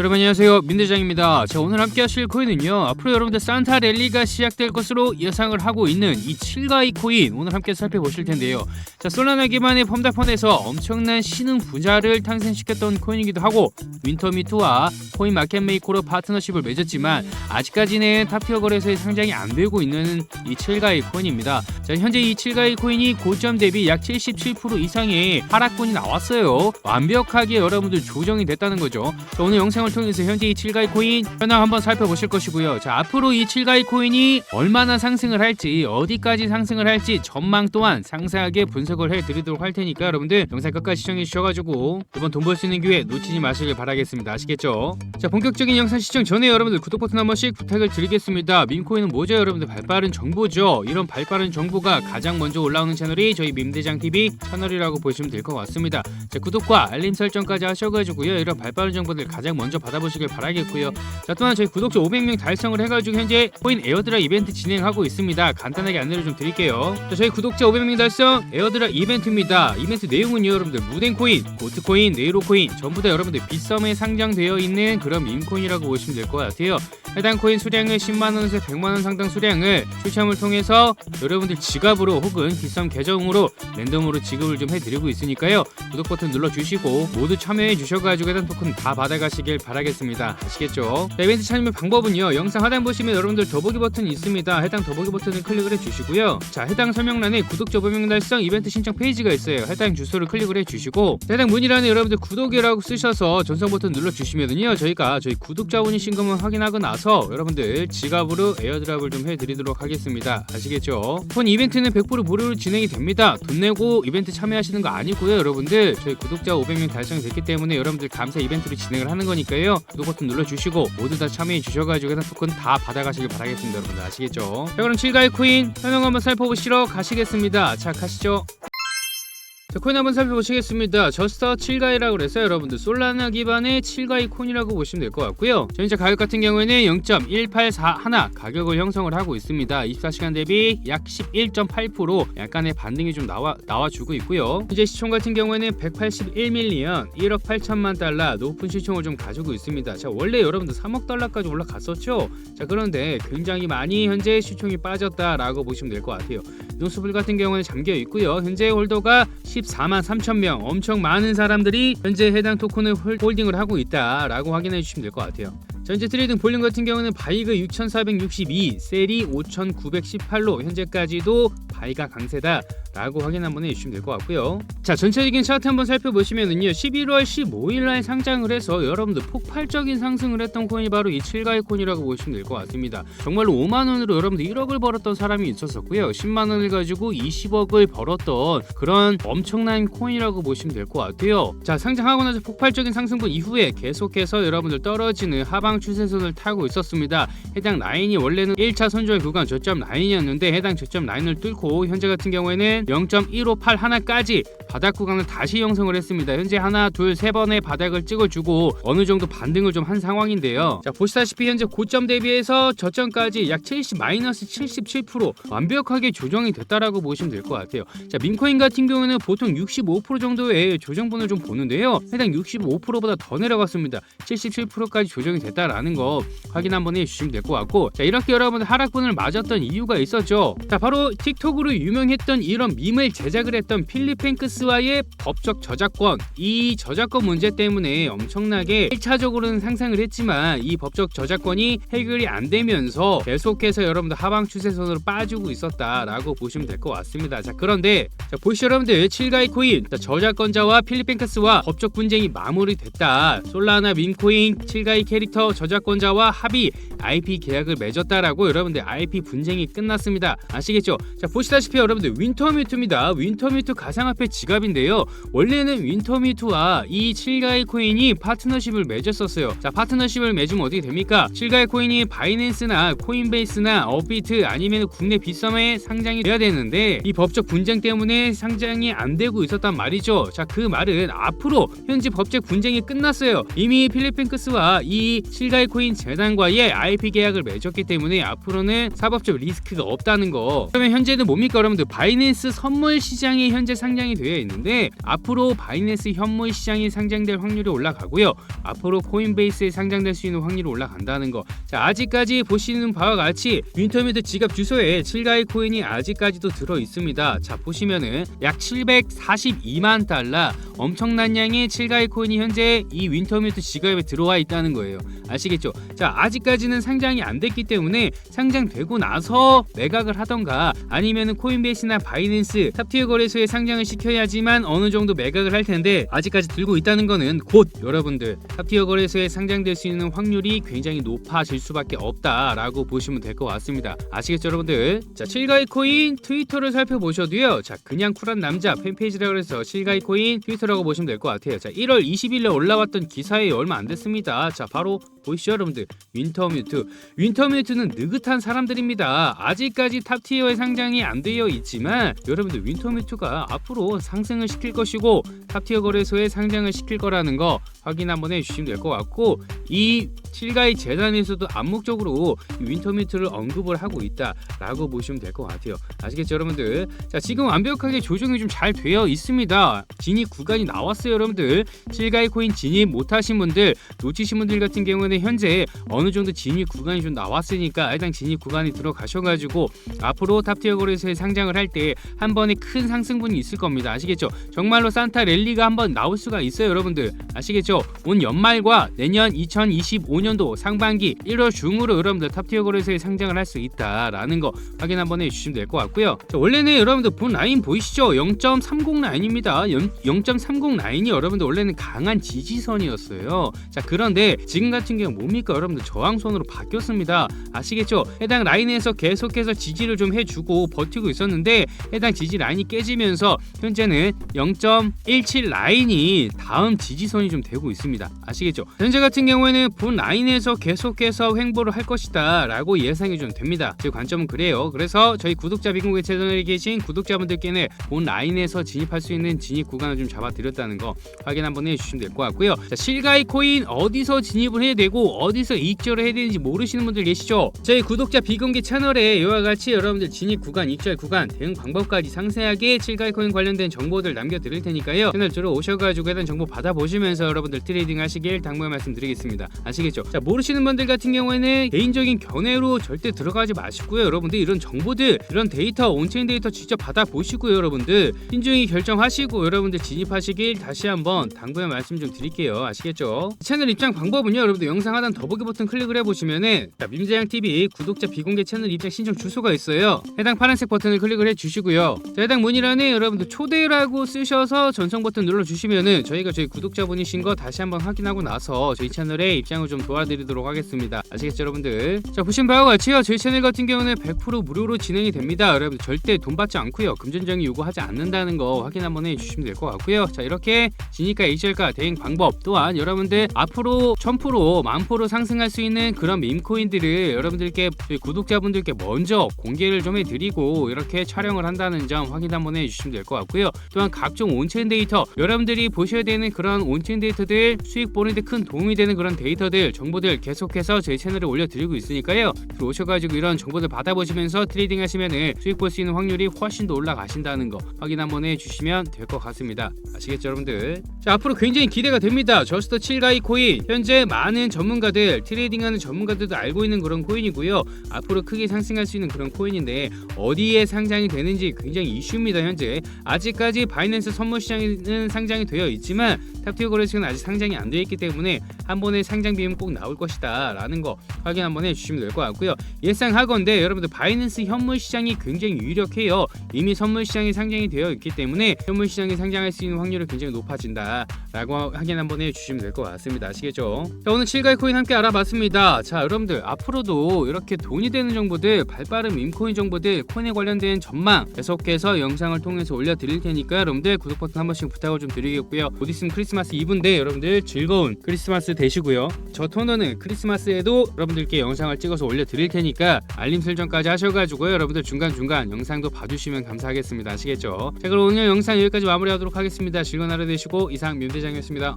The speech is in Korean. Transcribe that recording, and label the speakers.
Speaker 1: 여러분 안녕하세요. 민대장입니다. 자 오늘 함께 하실 코인은요 앞으로 여러분들 산타 랠리가 시작될 것으로 예상을 하고 있는 이 7가이 코인 오늘 함께 살펴보실 텐데요. 자 솔라나 기반의 펌다폰에서 엄청난 신흥 부자를 탄생시켰던 코인이기도 하고 윈터미투와 코인 마켓메이커로 파트너십을 맺었지만 아직까지는 탑티어 거래소에 상장이 안 되고 있는 이 7가이 코인입니다. 자 현재 이 7가이 코인이 고점 대비 약 77% 이상의 하락분이 나왔어요. 완벽하게 여러분들 조정이 됐다는 거죠. 자, 오늘 영상을 통해서 현재 이 7가이 코인 현황 한번 살펴보실 것이고요. 자, 앞으로 이 7가이 코인이 얼마나 상승을 할지, 어디까지 상승을 할지 전망 또한 상세하게 분석을 해 드리도록 할 테니까 여러분들 영상 끝까지 시청해 주셔 가지고 이번 돈 벌 수 있는 기회 놓치지 마시길 바라겠습니다. 아시겠죠? 자, 본격적인 영상 시청 전에 여러분들 구독 버튼 한 번씩 부탁을 드리겠습니다. 밈코인은 뭐죠? 여러분들 발빠른 정보죠. 이런 발빠른 정보가 가장 먼저 올라오는 채널이 저희 밈대장 TV 채널이라고 보시면 될 것 같습니다. 자, 구독과 알림 설정까지 하셔 가지고요. 이런 발빠른 정보들 가장 먼저 받아보시길 바라겠고요. 자 또한 저희 구독자 500명 달성을 해가지고 현재 코인 에어드라 이벤트 진행하고 있습니다. 간단하게 안내를 좀 드릴게요. 자, 저희 구독자 500명 달성 에어드라 이벤트입니다. 이벤트 내용은요 여러분들 무덴코인, 고트코인, 네이로코인 전부 다 여러분들 빗썸에 상장되어 있는 그런 밈코인이라고 보시면 될 것 같아요. 해당 코인 수량을 10만원에서 100만원 상당 수량을 추첨을 통해서 여러분들 지갑으로 혹은 빗썸 계정으로 랜덤으로 지급을 좀 해드리고 있으니까요. 구독 버튼 눌러주시고 모두 참여해 주셔가지고 해당 토큰 다 받아가시길 바라겠습니다. 아시겠죠? 자, 이벤트 참여 방법은요. 영상 하단 보시면 여러분들 더보기 버튼이 있습니다. 해당 더보기 버튼을 클릭을 해주시고요. 자, 해당 설명란에 구독자 보명 달성 이벤트 신청 페이지가 있어요. 해당 주소를 클릭을 해주시고 해당 문의란에 여러분들 구독이라고 쓰셔서 전송 버튼 눌러주시면은요. 저희가 저희 구독자분이신 것만 확인하고 나서 여러분들 지갑으로 에어드랍을 좀 해드리도록 하겠습니다. 아시겠죠? 본 이벤트는 100% 무료로 진행이 됩니다. 돈 내고 이벤트 참여하시는 거 아니고요. 여러분들 저희 구독자 500명 달성이 됐기 때문에 여러분들 감사 이벤트로 진행을 하는 거니까 요. 구독 버튼 눌러주시고 모두 다 참여해 주셔가지고 해당 토큰 다 받아가시길 바라겠습니다. 여러분들 아시겠죠? 자 그럼 7가의 코인 현황 한번 살펴보시러 가시겠습니다. 자 가시죠. 자, 코인 한번 살펴보시겠습니다. 저스터 7가이라고 그래서 여러분들 솔라나 기반의 7가이 코인이라고 보시면 될 것 같고요. 현재 가격 같은 경우에는 0.184 가격을 형성을 하고 있습니다. 24시간 대비 약 11.8% 약간의 반등이 좀 나와 나와주고 있고요. 현재 시총 같은 경우에는 181밀리언 1억 8천만 달러 높은 시총을 좀 가지고 있습니다. 자 원래 여러분들 3억 달러까지 올라갔었죠. 자 그런데 굉장히 많이 현재 시총이 빠졌다라고 보시면 될 것 같아요. 노스불 같은 경우는 잠겨 있고요. 현재 홀더가 14만 3천 명, 엄청 많은 사람들이 현재 해당 토큰을 홀- 홀딩을 하고 있다라고 확인해 주시면 될 것 같아요. 자, 현재 트레이딩 볼륨 같은 경우는 바이가 6,462, 셀이 5,918로 현재까지도 바이가 강세다. 라고 확인 한번 해주시면 될 것 같고요. 자 전체적인 차트 한번 살펴보시면은요 11월 15일날 상장을 해서 여러분들 폭발적인 상승을 했던 코인이 바로 이 7가의 코인이라고 보시면 될 것 같습니다. 정말로 5만 원으로 여러분들 1억을 벌었던 사람이 있었었고요. 10만 원을 가지고 20억을 벌었던 그런 엄청난 코인이라고 보시면 될 것 같아요. 자 상장하고 나서 폭발적인 상승분 이후에 계속해서 여러분들 떨어지는 하방 추세선을 타고 있었습니다. 해당 라인이 원래는 1차 선조의 구간 저점 라인이었는데 해당 저점 라인을 뚫고 현재 같은 경우에는 0.158 하나까지 바닥 구간을 다시 형성을 했습니다. 현재 하나, 둘, 세 번의 바닥을 찍어주고 어느 정도 반등을 좀 한 상황인데요. 자 보시다시피 현재 고점 대비해서 저점까지 약 70 마이너스 77% 완벽하게 조정이 됐다라고 보시면 될 것 같아요. 자 민코인 같은 경우는 보통 65% 정도의 조정분을 좀 보는데요. 해당 65%보다 더 내려갔습니다. 77%까지 조정이 됐다 라는 거 확인 한번 해주시면 될 것 같고 자 이렇게 여러분들 하락분을 맞았던 이유가 있었죠. 자 바로 틱톡으로 유명했던 이런 밈을 제작을 했던 필립 팽크스와의 법적 저작권 이 저작권 문제 때문에 엄청나게 1차적으로는 상승을 했지만 이 법적 저작권이 해결이 안 되면서 계속해서 여러분들 하방 추세선으로 빠지고 있었다라고 보시면 될 것 같습니다. 자 그런데 자, 보시죠 여러분들 7가이 코인 자, 저작권자와 필립 팽크스와 법적 분쟁이 마무리됐다. 솔라나 밈코인 7가이 캐릭터 저작권자와 합의 IP 계약을 맺었다라고 여러분들 IP 분쟁이 끝났습니다. 아시겠죠? 자 보시다시피 여러분들 윈터뮤트입니다. 윈터뮤트 가상화폐 지갑인데요. 원래는 윈터뮤트와 이 7가이 코인이 파트너십을 맺었었어요. 자 파트너십을 맺으면 어떻게 됩니까? 7가이 코인이 바이낸스나 코인베이스나 업비트 아니면 국내 빗썸에 상장이 돼야 되는데 이 법적 분쟁 때문에 상장이 안 되고 있었단 말이죠. 자 그 말은 앞으로 현재 법적 분쟁이 끝났어요. 이미 필리핀 크스와 이 7가이 코인 재단과의 IP 계약을 맺었기 때문에 앞으로는 사법적 리스크가 없다는 거. 그러면 현재는 못 뭡니까 여러분들 바이낸스 선물 시장이 현재 상장이 되어 있는데 앞으로 바이낸스 현물 시장이 상장될 확률이 올라가고요. 앞으로 코인베이스에 상장될 수 있는 확률이 올라간다는 거. 자 아직까지 보시는 바와 같이 윈터뮤트 지갑 주소에 7가이 코인이 아직까지도 들어 있습니다. 자 보시면은 약 742만 달러 엄청난 양의 7가이 코인이 현재 이 윈터뮤트 지갑에 들어와 있다는 거예요. 아시겠죠? 자 아직까지는 상장이 안 됐기 때문에 상장되고 나서 매각을 하던가 아니면은 코인베이스나 바이낸스 탑티어 거래소에 상장을 시켜야지만 어느 정도 매각을 할 텐데 아직까지 들고 있다는 거는 곧 여러분들 탑티어 거래소에 상장될 수 있는 확률이 굉장히 높아질 수밖에 없다라고 보시면 될 것 같습니다. 아시겠죠 여러분들? 자 7가이 코인 트위터를 살펴보셔도요. 자 그냥 쿨한 남자 팬페이지라고 해서 7가이 코인 트위터라고 보시면 될 것 같아요. 자 1월 20일에 올라왔던 기사에 얼마 안 됐습니다. 자 바로 보이시죠 여러분들? 윈터뮤트. 윈터뮤트는 느긋한 사람들입니다. 아직까지 탑티어에 상장이 안 되어 있지만 여러분들 윈터뮤트가 앞으로 상승을 시킬 것이고 탑티어 거래소에 상장을 시킬 거라는 거 확인 한번 해주시면 될 것 같고 이 7가이 재단에서도 암묵적으로 이 윈터뮤트를 언급을 하고 있다라고 보시면 될 것 같아요. 아시겠죠 여러분들? 자 지금 완벽하게 조정이 좀 잘 되어 있습니다. 진입 구간이 나왔어요 여러분들. 7가이 코인 진입 못하신 분들 놓치신 분들 같은 경우는 현재 어느 정도 진입 구간이 좀 나왔으니까 일단 진입 구간에 들어가셔가지고 앞으로 탑티어 거래소에 상장을 할 때 한 번에 큰 상승분이 있을 겁니다. 아시겠죠? 정말로 산타 랠리가 한 번 나올 수가 있어요, 여러분들. 아시겠죠? 온 연말과 내년 2025년도 상반기 1월 중으로 여러분들 탑티어 거래소에 상장을 할 수 있다라는 거 확인 한번 해주시면 될 것 같고요. 자, 원래는 여러분들 본 라인 보이시죠? 0.30 라인입니다. 0.30 라인이 여러분들 원래는 강한 지지선이었어요. 자 그런데 지금 같은 경우 뭡니까 여러분들 저항선으로 바뀌었습니다. 아시겠죠? 해당 라인에서 계속해서 지지를 좀 해주고 버티고 있었는데 해당 지지 라인이 깨지면서 현재는 0.17 라인이 다음 지지선이 좀 되고 있습니다. 아시겠죠? 현재 같은 경우에는 본 라인에서 계속해서 횡보를 할 것이다 라고 예상이 좀 됩니다. 제 관점은 그래요. 그래서 저희 구독자 비공개 채널에 계신 구독자분들께는 본 라인에서 진입할 수 있는 진입 구간을 좀 잡아드렸다는 거 확인 한번 해주시면 될 것 같고요. 자, 실가이 코인 어디서 진입을 해야 되고 어디서 이익절을 해야 되는지 모르시는 분들 계시죠? 저희 구독자 비공개 채널에 이와 같이 여러분들 진입 구간, 이익절 구간, 대응 방법까지 상세하게 실가이 코인 관련된 정보들 남겨드릴 테니까요. 채널 들어 오셔가지고 해당 정보 받아보시면서 여러분들 트레이딩 하시길 당부의 말씀 드리겠습니다. 아시겠죠? 자 모르시는 분들 같은 경우에는 개인적인 견해로 절대 들어가지 마시고요. 여러분들 이런 정보들, 이런 데이터, 온체인 데이터 직접 받아보시고요. 여러분들 신중히 결정하시고 여러분들 진입하시길 다시 한번 당부의 말씀 좀 드릴게요. 아시겠죠? 채널 입장 방법은요. 여러분들 영상 하단 더보기 버튼 클릭을 해보시면은 자, 민재양 TV 구독자 비공개 채널 입장 신청 주소가 있어요. 해당 파란색 버튼을 클릭을 해주시고요. 자, 해당 문의란에 여러분들 초대라고 쓰셔서 전송 버튼 눌러주시면은 저희가 저희 구독자분이신 거 다시 한번 확인하고 나서 저희 채널에 입장을 좀 도와드리도록 하겠습니다. 아시겠죠, 여러분들? 자, 보신 바와 같이요. 저희 채널 같은 경우는 100% 무료로 진행이 됩니다. 여러분 절대 돈 받지 않고요. 금전적인 요구하지 않는다는 거 확인 한번 해주시면 될 것 같고요. 자, 이렇게 진입가 이절가 대응 방법 또한 여러분들 앞으로 1000% 만프로 상승할 수 있는 그런 밈코인들을 여러분들께 구독자분들께 먼저 공개를 좀 해드리고 이렇게 촬영을 한다는 점 확인 한번 해주시면 될 것 같고요. 또한 각종 온체인 데이터 여러분들이 보셔야 되는 그런 온체인 데이터들 수익 보는데 큰 도움이 되는 그런 데이터들 정보들 계속해서 저희 채널에 올려드리고 있으니까요. 들어오셔가지고 이런 정보들 받아보시면서 트레이딩 하시면은 수익 볼 수 있는 확률이 훨씬 더 올라가신다는 거 확인 한번 해주시면 될 것 같습니다. 아시겠죠 여러분들? 자 앞으로 굉장히 기대가 됩니다. 저스트 7가이 코인 현재 많은 전문가들 트레이딩하는 전문가들도 알고 있는 그런 코인이고요. 앞으로 크게 상승할 수 있는 그런 코인인데 어디에 상장이 되는지 굉장히 이슈입니다 현재. 아직까지 바이낸스 선물 시장에는 상장이 되어 있지만 탑티어 거래소는 아직 상장이 안 되어 있기 때문에 한 번에 상장 비용 꼭 나올 것이다 라는 거 확인 한번 해주시면 될 것 같고요. 예상하건데 여러분들 바이낸스 현물 시장이 굉장히 유력해요. 이미 선물 시장이 상장이 되어 있기 때문에 현물 시장에 상장할 수 있는 확률이 굉장히 높아진다 라고 확인 한번 해주시면 될 것 같습니다. 아시겠죠? 자 오늘 7가 이 코인 함께 알아봤습니다. 자 여러분들 앞으로도 이렇게 돈이 되는 정보들 발빠른 밈코인 정보들 코인에 관련된 전망 계속해서 영상을 통해서 올려드릴 테니까 여러분들 구독 버튼 한 번씩 부탁을 좀 드리겠고요. 곧 있으면 크리스마스 이브인데 여러분들 즐거운 크리스마스 되시고요. 저 토너는 크리스마스에도 여러분들께 영상을 찍어서 올려드릴 테니까 알림 설정까지 하셔가지고 여러분들 중간중간 영상도 봐주시면 감사하겠습니다. 아시겠죠? 자 그럼 오늘 영상 여기까지 마무리하도록 하겠습니다. 즐거운 하루 되시고 이상 민대장이었습니다